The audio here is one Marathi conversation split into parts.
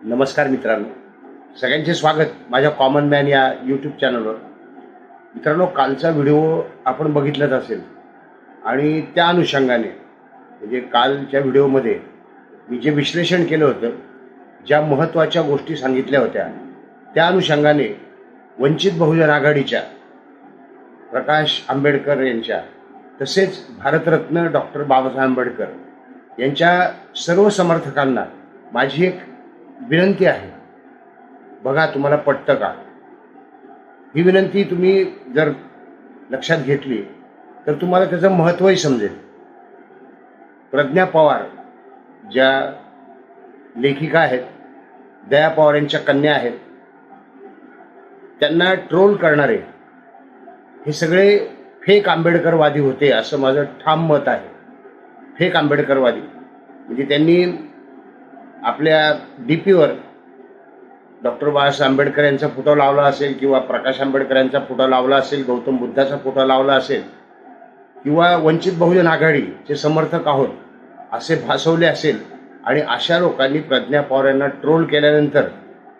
नमस्कार मित्रांनो. सगळ्यांचे स्वागत माझ्या कॉमन मॅन या यूट्यूब चॅनलवर मित्रांनो कालचा व्हिडिओ आपण बघितलाच असेल. आणि त्या अनुषंगाने म्हणजे कालच्या व्हिडिओमध्ये मी जे विश्लेषण केलं होतं ज्या महत्त्वाच्या गोष्टी सांगितल्या होत्या त्या अनुषंगाने वंचित बहुजन आघाडीच्या प्रकाश आंबेडकर यांच्या तसेच भारतरत्न डॉक्टर बाबासाहेब आंबेडकर यांच्या सर्व समर्थकांना माझी एक विनंती आहे. बघा तुम्हाला पटतं का? ही विनंती तुम्ही जर लक्षात घेतली तर तुम्हाला त्याचं महत्त्वही समजेल. प्रज्ञा पवार ज्या लेखिका आहेत दया पवार यांच्या कन्या आहेत त्यांना ट्रोल करणारे हे सगळे फेक आंबेडकरवादी होते असं माझं ठाम मत आहे. फेक आंबेडकरवादी. म्हणजे त्यांनी आपल्या डी पीवर डॉक्टर बाबासाहेब आंबेडकर यांचा फोटो लावला असेल किंवा प्रकाश आंबेडकर यांचा फोटो लावला असेल गौतम बुद्धाचा फोटो लावला असेल किंवा वंचित बहुजन आघाडीचे समर्थक आहोत असे भासवले असेल आणि अशा लोकांनी प्रज्ञा पवार यांना ट्रोल केल्यानंतर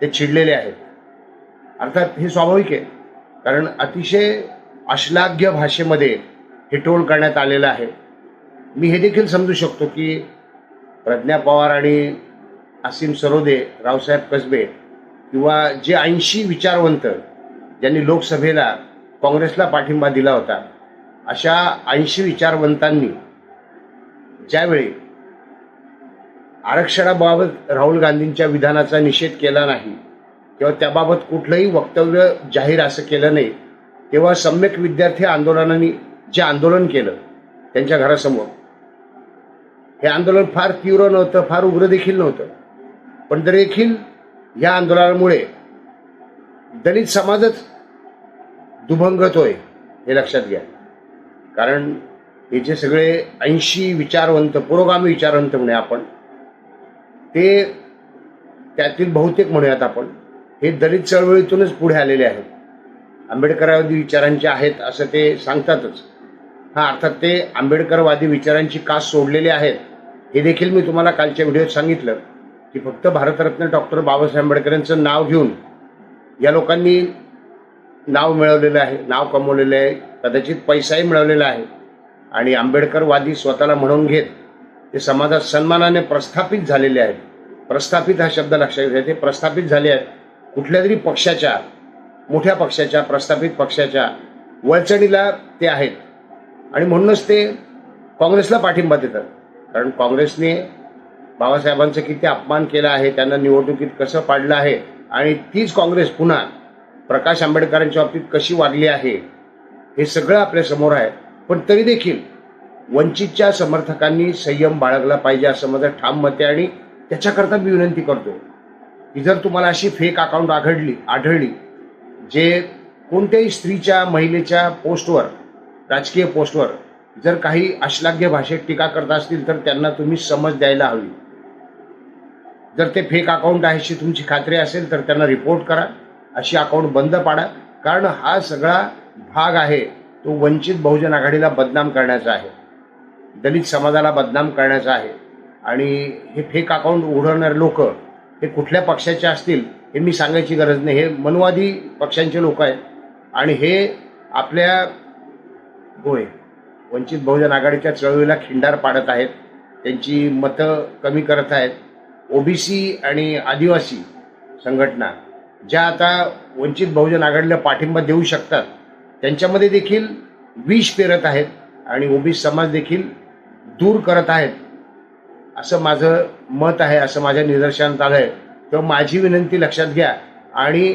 ते चिडलेले आहेत. अर्थात हे स्वाभाविक आहे. कारण अतिशय अश्लाघ्य भाषेमध्ये हे ट्रोल करण्यात आलेलं आहे. मी हे देखील समजू शकतो की प्रज्ञा पवार आणि असीम सरोदे रावसाहेब कसबे किंवा जे ऐंशी विचारवंत ज्यांनी लोकसभेला काँग्रेसला पाठिंबा दिला होता अशा ऐंशी विचारवंतांनी ज्यावेळी आरक्षणाबाबत राहुल गांधींच्या विधानाचा निषेध केला नाही किंवा त्याबाबत कुठलंही वक्तव्य जाहीर असं केलं नाही तेव्हा सम्यक विद्यार्थी आंदोलनाने जे आंदोलन केलं त्यांच्या घरासमोर हे आंदोलन फार तीव्र नव्हतं फार उग्र देखील नव्हतं. पण तरी देखील या आंदोलनामुळे दलित समाजच दुभंगतोय हे लक्षात घ्या. कारण हे जे सगळे ऐंशी विचारवंत पुरोगामी विचारवंत म्हणे आपण ते त्यातील बहुतेक म्हणूयात आपण हे दलित चळवळीतूनच पुढे आलेले आहेत. आंबेडकरवादी विचारांचे आहेत असं ते सांगतातच. हा अर्थात ते आंबेडकरवादी विचारांची कास सोडलेले आहेत हे देखील मी तुम्हाला कालच्या व्हिडिओत सांगितलं. की फक्त भारतरत्न डॉक्टर बाबासाहेब आंबेडकर यांचं नाव घेऊन या लोकांनी नाव मिळवलेलं आहे नाव कमवलेलं आहे कदाचित पैसाही मिळवलेला आहे. आणि आंबेडकरवादी स्वतःला म्हणून घेत ते समाजात सन्मानाने प्रस्थापित झालेले आहेत. प्रस्थापित हा शब्द लक्षात घ्या ते प्रस्थापित झाले आहेत. कुठल्या तरी पक्षाच्या मोठ्या पक्षाच्या प्रस्थापित पक्षाच्या वळचणीला ते आहेत. आणि म्हणूनच ते काँग्रेसला पाठिंबा देतात. कारण काँग्रेसने बाबासाहेबांचं किती अपमान केला आहे त्यांना निवडणुकीत कसं पाडलं आहे आणि तीच काँग्रेस पुन्हा प्रकाश आंबेडकरांच्या बाबतीत कशी वागली आहे हे सगळं आपल्यासमोर आहे. पण तरी देखील वंचितच्या समर्थकांनी संयम बाळगला पाहिजे असं माझं ठाम मत आहे आणि त्याच्याकरता मी विनंती करतो की जर तुम्हाला अशी फेक अकाउंट आढळली आढळली जे कोणत्याही स्त्रीच्या महिलेच्या पोस्टवर राजकीय पोस्टवर जर काही अश्लाघ्य भाषेत टीका करत असतील तर त्यांना तुम्ही समज द्यायला हवी. जर ते फेक अकाउंट आहे अशी तुमची खात्री असेल तर त्यांना रिपोर्ट करा. अशी अकाउंट बंद पाडा. कारण हा सगळा भाग आहे तो वंचित बहुजन आघाडीला बदनाम करण्याचा आहे. दलित समाजाला बदनाम करण्याचा आहे. आणि हे फेक अकाउंट उघडणारे लोक हे कुठल्या पक्षाचे असतील हे मी सांगायची गरज नाही. हे मनवादी पक्षांचे लोक आहेत. आणि हे आपल्या होय. वंचित बहुजन आघाडीच्या चळवळीला खिंडार पाडत आहेत. त्यांची मतं कमी करत आहेत. ओबीसी आणि आदिवासी संघटना ज्या आता वंचित बहुजन आघाडीला पाठिंबा देऊ शकतात त्यांच्यामध्ये देखील विष पेरत आहेत आणि ओबीसी समाज देखील दूर करत आहेत. असं माझं मत आहे असं माझ्या निदर्शनात आलं आहे तेव्हा माझी विनंती लक्षात घ्या. आणि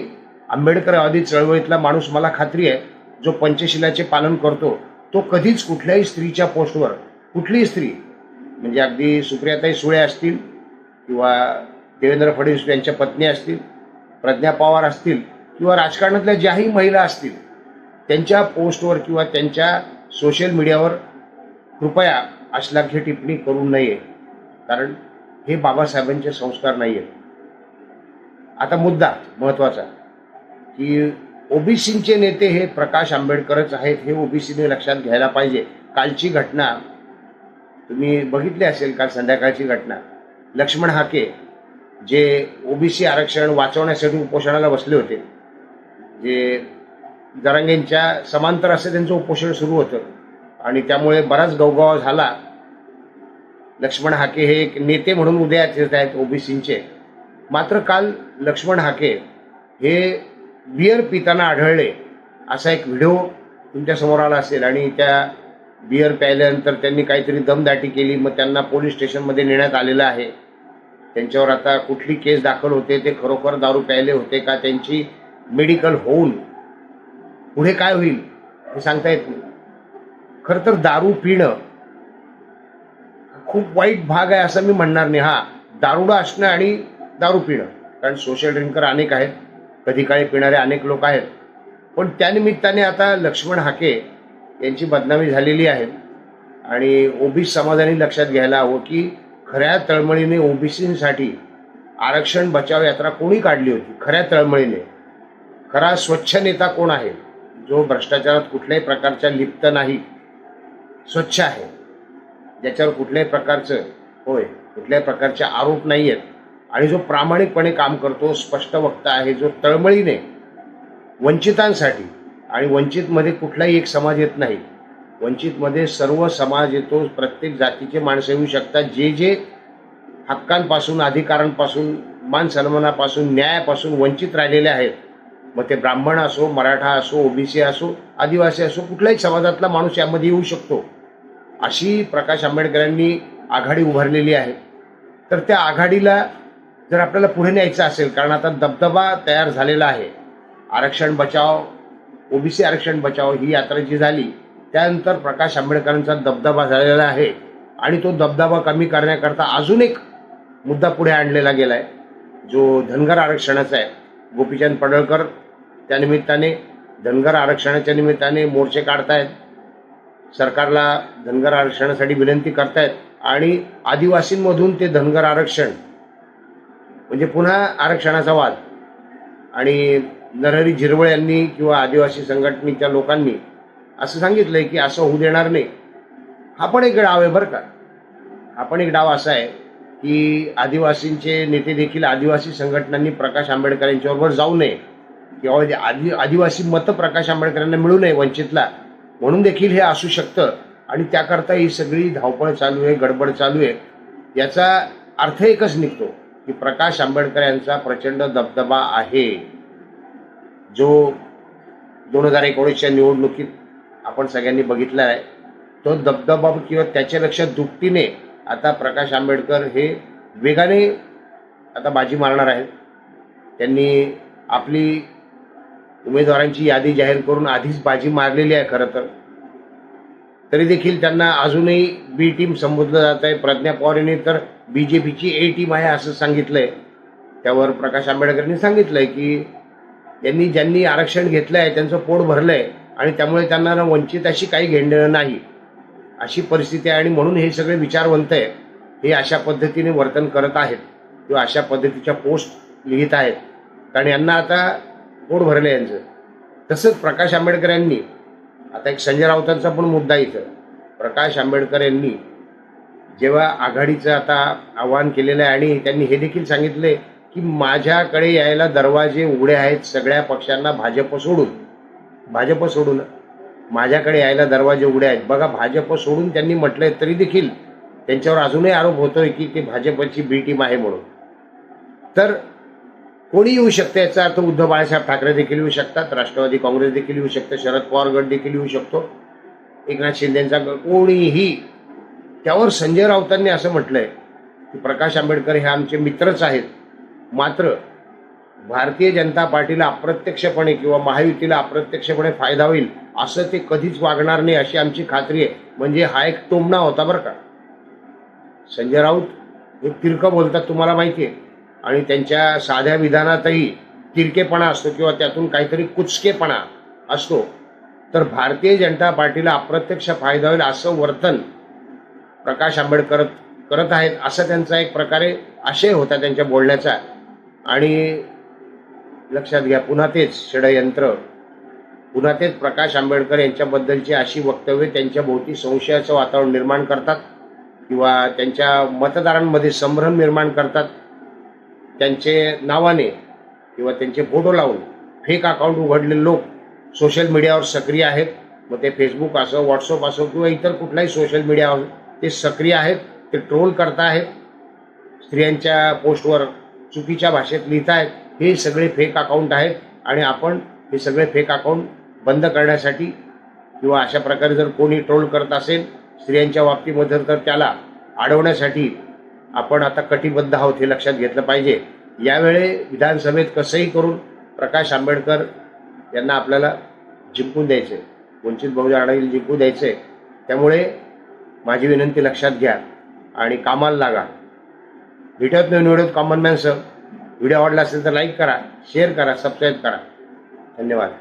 आंबेडकरवादी चळवळीतला माणूस मला खात्री आहे जो पंचशिलाचे पालन करतो. तो कधीच कुठल्याही स्त्रीच्या पोस्टवर कुठलीही स्त्री म्हणजे अगदी सुप्रियाताई सुळे असतील किंवा देवेंद्र फडणवीस यांच्या पत्नी असतील प्रज्ञा पवार असतील किंवा राजकारणातल्या ज्याही महिला असतील त्यांच्या पोस्टवर किंवा त्यांच्या सोशल मीडियावर कृपया अश्लाघ्य टिप्पणी करू नये. कारण हे बाबासाहेबांचे संस्कार नाही आहेत आता मुद्दा महत्त्वाचा की ओबीसींचे नेते हे प्रकाश आंबेडकरच आहेत हे ओबीसीने लक्षात घ्यायला पाहिजे. कालची घटना तुम्ही बघितली असेल काल संध्याकाळची घटना. लक्ष्मण हाके जे ओबीसी आरक्षण वाचवण्यासाठी उपोषणाला बसले होते जे जरांगेंच्या समांतर असं त्यांचं उपोषण सुरू होतं. आणि त्यामुळे बराच गवगवा झाला. लक्ष्मण हाके हे एक नेते म्हणून उदयात येत आहेत ओबीसींचे. मात्र काल लक्ष्मण हाके हे बियर पिताना आढळले असा एक व्हिडिओ तुमच्यासमोर आला असेल आणि त्या बियर प्यायल्यानंतर त्यांनी काहीतरी दमदाटी केली मग त्यांना पोलीस स्टेशनमध्ये नेण्यात आलेलं आहे. त्यांच्यावर आता कुठली केस दाखल होते ते खरोखर दारू प्यायले होते का त्यांची मेडिकल होऊन पुढे काय होईल हे सांगता येत नाही. खरं तर दारू पिणं खूप वाईट भाग आहे असं मी म्हणणार नाही. हा दारुडा असणं आणि दारू पिणं कारण सोशल ड्रिंकर अनेक आहेत. कधी काळी पिणारे अनेक लोक आहेत. पण त्यानिमित्ताने आता लक्ष्मण हाके यांची बदनामी झालेली आहे. आणि ओबीसी समाजाने लक्षात घ्यायला हवं की खऱ्या तळमळीने ओबीसीसाठी आरक्षण बचाव यात्रा कोणी काढली होती? खऱ्या तळमळीने. खरा स्वच्छ नेता कोण आहे? जो भ्रष्टाचारात कुठल्याही प्रकारच्या लिप्त नाही. स्वच्छ आहे. ज्याच्यावर कुठल्याही प्रकारचं होय कुठल्याही प्रकारचे आरोप नाही आहेत आणि जो प्रामाणिकपणे काम करतो स्पष्ट वक्ता आहे जो तळमळीने वंचितांसाठी आणि वंचितमध्ये कुठलाही एक समाज येत नाही वंचितमध्ये सर्व समाज येतो प्रत्येक जातीचे माणसं येऊ शकतात जे जे हक्कांपासून अधिकारांपासून मान सन्मानापासून न्यायापासून वंचित राहिलेले आहेत मग ते ब्राह्मण असो मराठा असो ओबीसी असो आदिवासी असो कुठल्याही समाजातला माणूस यामध्ये येऊ शकतो. अशी प्रकाश आंबेडकरांनी आघाडी उभारलेली आहे. तर त्या आघाडीला जर आपल्याला पुढे न्यायचं असेल कारण आता दबदबा तयार झालेला आहे. आरक्षण बचाव ओबीसी आरक्षण बचाव ही यात्रा जी झाली त्यानंतर प्रकाश आंबेडकरांचा दबदबा झालेला आहे आणि तो दबदबा कमी करण्याकरता अजून एक मुद्दा पुढे आणलेला गेला आहे जो धनगर आरक्षणाचा आहे. गोपीचंद पडळकर त्यानिमित्ताने धनगर आरक्षणाच्या निमित्ताने मोर्चे काढतायत सरकारला धनगर आरक्षणासाठी विनंती करतायत आणि आदिवासींमधून ते धनगर आरक्षण म्हणजे पुन्हा आरक्षणाचा वाद. आणि नरहरी झिरवळ यांनी किंवा आदिवासी संघटनेच्या लोकांनी असं सांगितलंय की असं होऊ देणार नाही. हा पण एक डाव आहे बरं का. हा पण एक डाव असा आहे की आदिवासींचे नेते देखील आदिवासी संघटनांनी प्रकाश आंबेडकर यांच्याबरोबर जाऊ नये किंवा जे आदि आदिवासी मतं प्रकाश आंबेडकरांना मिळू नये वंचितला. म्हणून देखील हे असू शकतं. आणि त्याकरता ही सगळी धावपळ चालू आहे गडबड चालू आहे. याचा अर्थ एकच निघतो. की प्रकाश आंबेडकर यांचा प्रचंड दबदबा आहे जो दोन हजार एकोणीसच्या निवडणुकीत आपण सगळ्यांनी बघितला आहे तो दबदबा किंवा त्याच्यापेक्षा दुपटीने आता प्रकाश आंबेडकर हे वेगाने आता बाजी मारणार आहेत. त्यांनी आपली उमेदवारांची यादी जाहीर करून आधीच बाजी मारलेली आहे खरं तर. तरी देखील त्यांना अजूनही बी टीम संबोधलं जात आहे प्रज्ञा पवार यांनी तर बी जे पीची ए टीम आहे असं सांगितलंय. त्यावर प्रकाश आंबेडकरांनी सांगितलंय की यांनी ज्यांनी आरक्षण घेतलं आहे त्यांचं पोट आहे आणि त्यामुळे त्यांना वंचित अशी काही घेणं नाही. अशी परिस्थिती आहे आणि म्हणून हे सगळे विचारवंत आहे हे अशा पद्धतीने वर्तन करत आहेत. किंवा अशा पद्धतीच्या पोस्ट लिहित आहेत. कारण यांना आता पोट भरलं यांचं. तसंच प्रकाश आंबेडकर यांनी आता एक संजय राऊतांचा पण मुद्दा इथं. प्रकाश आंबेडकर यांनी जेव्हा आघाडीचं आता आवाहन केलेलं आहे आणि त्यांनी हे देखील सांगितले की माझ्याकडे यायला दरवाजे उघडे आहेत सगळ्या पक्षांना भाजप सोडून. भाजप सोडून. माझ्याकडे यायला दरवाजे उघडे आहेत. बघा भाजप सोडून त्यांनी म्हटलंय तरी देखील त्यांच्यावर अजूनही आरोप होतोय की ते भाजपची बी टीम आहे म्हणून. तर कोणी येऊ शकतं? याचा अर्थ उद्धव बाळासाहेब ठाकरे देखील येऊ शकतात. राष्ट्रवादी काँग्रेस देखील येऊ शकतं. शरद पवार गट देखील येऊ शकतो. एकनाथ शिंदेचा गट. कोणीही त्यावर संजय राऊतांनी असं म्हटलंय की प्रकाश आंबेडकर हे आमचे मित्रच आहेत. मात्र भारतीय जनता पार्टीला अप्रत्यक्षपणे किंवा महायुतीला अप्रत्यक्षपणे फायदा होईल असं ते कधीच वागणार नाही अशी आमची खात्री आहे. म्हणजे हा एक टोमणा होता बरं का. संजय राऊत हे तिरकं बोलतात तुम्हाला माहिती आहे. आणि त्यांच्या साध्या विधानातही तिरकेपणा असतो किंवा त्यातून काहीतरी कुचकेपणा असतो. तर भारतीय जनता पार्टीला अप्रत्यक्ष फायदा होईल असं वर्तन प्रकाश आंबेडकर करत आहेत असं त्यांचा एक प्रकारे आशय होता त्यांच्या बोलण्याचा. आणि लक्षात घ्या पुन्हा तेच षडयंत्र पुन्हा तेच प्रकाश आंबेडकर यांच्याबद्दलची अशी वक्तव्य त्यांच्या भोवती संशयाचं वातावरण निर्माण करतात किंवा त्यांच्या मतदारांमध्ये संभ्रम निर्माण करतात. त्यांचे नावाने किंवा त्यांचे फोटो लावून फेक अकाउंट उघडलेले लोक सोशल मीडियावर सक्रिय आहेत. मग ते फेसबुक असो व्हॉट्सअप असो किंवा इतर कुठलाही सोशल मीडिया ते सक्रिय आहेत ते ट्रोल करतायत स्त्रियांच्या पोस्टवर चुकीच्या भाषेत लिहित आहेत हे सगळे फेक अकाउंट आहेत आणि आपण हे सगळे फेक अकाउंट बंद करण्यासाठी किंवा अशा प्रकारे जर कोणी ट्रोल करत असेल स्त्रियांच्या बाबतीमध्ये तर त्याला अडवण्यासाठी आपण आता कटिबद्ध आहोत हे लक्षात घेतलं पाहिजे. यावेळी विधानसभेत कसंही करून प्रकाश आंबेडकर यांना आपल्याला जिंकून द्यायचे वंचित बहुजन आघाडीला जिंकून द्यायचे त्यामुळे माझी विनंती लक्षात घ्या आणि कामाला लागा. भेटत नवीन व्हिडिओ कॉमन मॅनसह व्हिडिओ आवडला असेल तर लाईक करा शेअर करा सबस्क्राईब करा. धन्यवाद.